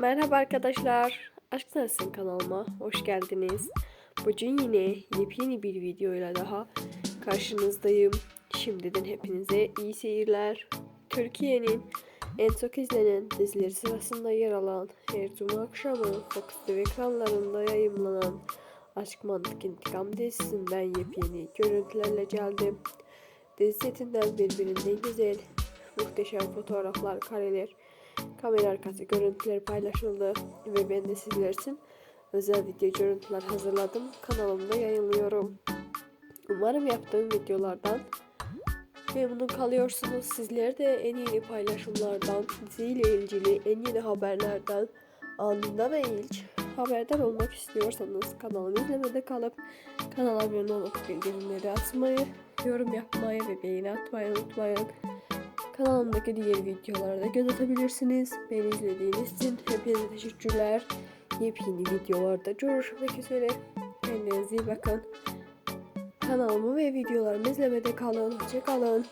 Merhaba arkadaşlar. Aşk Sensin kanalıma hoş geldiniz. Bugün yine yepyeni bir videoyla daha karşınızdayım. Şimdiden hepinize iyi seyirler. Türkiye'nin en çok izlenen dizileri sırasında yer alan her cuma akşamı Fox TV ekranlarında yayımlanan Aşk Mantık İntikam dizisinden yepyeni görüntülerle geldim. Dizi setinden birbirinden güzel, muhteşem fotoğraflar, kareler, kamera arkası görüntüler paylaşıldı ve ben de sizler için özel video görüntüler hazırladım. Kanalımda yayınlıyorum. Umarım yaptığım videolardan memnun kalıyorsunuz. Sizler de en yeni paylaşımlardan, diziyle ilgili en yeni haberlerden anında ve ilk haberdar olmak istiyorsanız kanalımı izlemede kalıp kanala abone olup bildirimleri açmayı, yorum yapmayı ve beğeni atmayı unutmayın. Kanalımdaki diğer videoları da göz atabilirsiniz. Beni izlediğiniz için hepinize teşekkürler. Yepyeni videolarda görüşmek üzere. Kendinize iyi bakın. Kanalımı ve videolarımı izlemede kalın. Hoşçakalın.